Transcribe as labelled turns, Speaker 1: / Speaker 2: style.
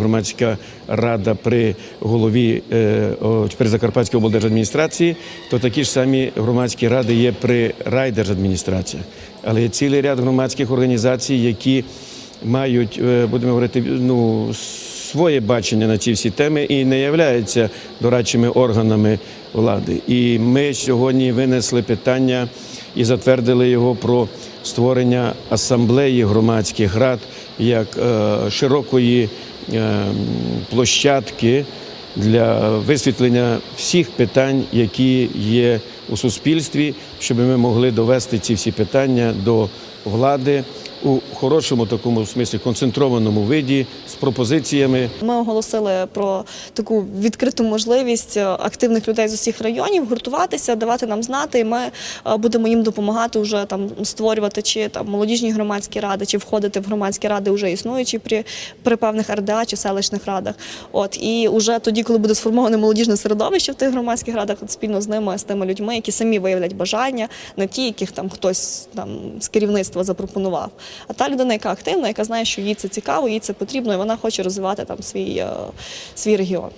Speaker 1: громадська рада при голові е, при Закарпатській облдержадміністрації, то такі ж самі громадські ради є при райдержадміністраціях. Але є цілий ряд громадських організацій, які мають, е, будемо говорити, ну, своє бачення на ці всі теми і не являються дорадчими органами влади. І ми сьогодні винесли питання і затвердили його про створення асамблеї громадських рад як е, широкої площадки для висвітлення всіх питань, які є у суспільстві, щоб ми могли довести ці всі питання до влади у хорошому такому смислі концентрованому виді з пропозиціями
Speaker 2: Ми оголосили про таку відкриту можливість е, активних людей з усіх районів гуртуватися, давати нам знати, і ми е, будемо їм допомагати вже там створювати чи там молодіжні громадські ради, чи входити в громадські ради вже існуючі при, при певних РДА чи селищних радах. От і вже тоді, коли буде сформоване молодіжне середовище в тих громадських радах, от спільно з ними, з тими людьми, які самі виявлять бажання, не ті, яких там хтось там з керівництва запропонував. А та людина, яка активна, яка знає, що їй це цікаво, їй це потрібно, і вона хоче розвивати там свій, е, свій регіон.